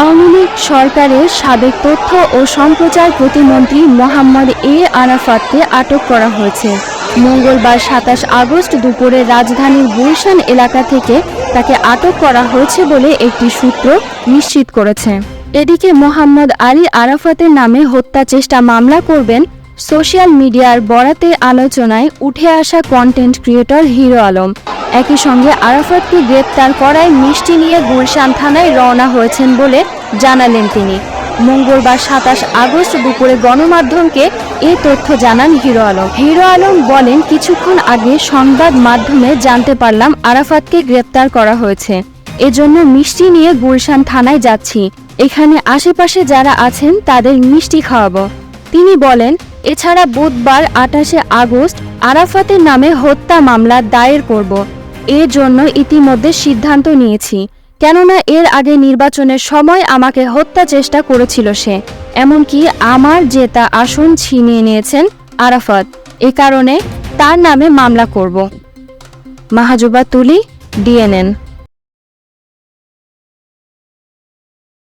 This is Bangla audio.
আওয়ামী লীগ সরকারের সাবেক তথ্য ও সম্প্রচার প্রতিমন্ত্রী মোহাম্মদ এ আরাফাতকে আটক করা হয়েছে। মঙ্গলবার সাতাশ আগস্ট দুপুরে রাজধানীর গুলশান এলাকা থেকে তাকে আটক করা হয়েছে বলে একটি সূত্র নিশ্চিত করেছে। এদিকে মোহাম্মদ আলী আরাফাতের নামে হত্যা চেষ্টা মামলা করবেন সোশ্যাল মিডিয়ার বরাতে আলোচনায় উঠে আসা কন্টেন্ট ক্রিয়েটর হিরো আলম। একই সঙ্গে আরাফাতকে গ্রেপ্তার করায় মিষ্টি নিয়ে গুলশান থানায় রওনা হয়েছেন বলে জানালেন তিনি। মঙ্গলবার সাতাশ আগস্ট দুপুরে গণমাধ্যমকে এ তথ্য জানান হিরো আলম। হিরো আলম বলেন, কিছুক্ষণ আগে সংবাদ মাধ্যমে জানতে পারলাম আরাফাতকে গ্রেপ্তার করা হয়েছে। এজন্য মিষ্টি নিয়ে গুলশান থানায় যাচ্ছি। এখানে আশেপাশে যারা আছেন তাদের মিষ্টি খাওয়াবো। তিনি বলেন, এছাড়া বুধবার আঠাশে আগস্ট আরাফাতের নামে হত্যা মামলা দায়ের করব। এর জন্য ইতিমধ্যে সিদ্ধান্ত নিয়েছি, কেননা এর আগে নির্বাচনের সময় আমাকে হত্যা চেষ্টা করেছিল সে। এমনকি আমার জেতা আসন ছিনিয়ে নিয়েছেন আরাফাত। এ কারণে তার নামে মামলা করব। মাহাজুবা তুলি, ডিএনএন।